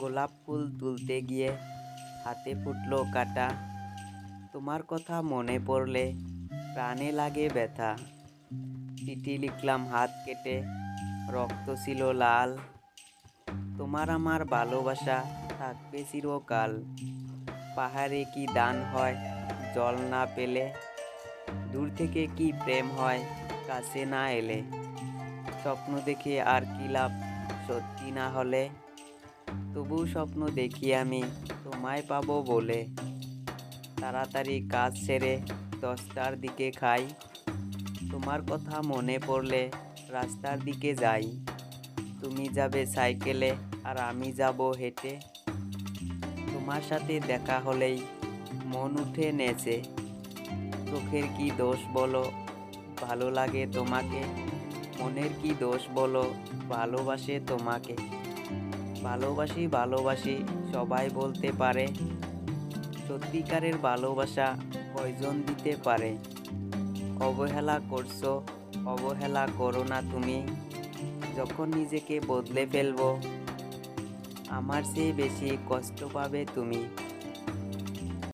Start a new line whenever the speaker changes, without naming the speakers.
গোলাপ ফুল তুলতে গিয়ে হাতে ফুটলো কাটা। তোমার কথা মনে পড়লে প্রাণে লাগে ব্যথা। চিঠি লিখলাম হাত কেটে, রক্ত ছিল লাল। তোমার আমার ভালোবাসা থাকবে চিরকাল। পাহাড়ে কি দান হয় জল না পেলে? দূর থেকে কি প্রেম হয় কাছে না এলে? স্বপ্ন দেখে আর কি লাভ সত্যি না হলে? তবু স্বপ্ন দেখি আমি, তোমায় পাবো বলে। তাড়াতাড়ি কাজ সেরে দশটার দিকে খাই। তোমার কথা মনে পড়লে রাস্তার দিকে যাই। তুমি যাবে সাইকেলে আর আমি যাব হেঁটে। তোমার সাথে দেখা হলেই মন উঠে নেচে। চোখের কি দোষ বলো? ভালো লাগে তোমাকে। মনের কি দোষ বলো? ভালোবাসে তোমাকে। ভালোবাসি ভালোবাসি, সবাই বলতে পারে। সত্যিকারের ভালোবাসা কয়জন দিতে পারে? অবহেলা করছ, অবহেলা করো না তুমি। যখন নিজেকে বদলে ফেলব, আমার চেয়ে বেশি কষ্ট পাবে তুমি।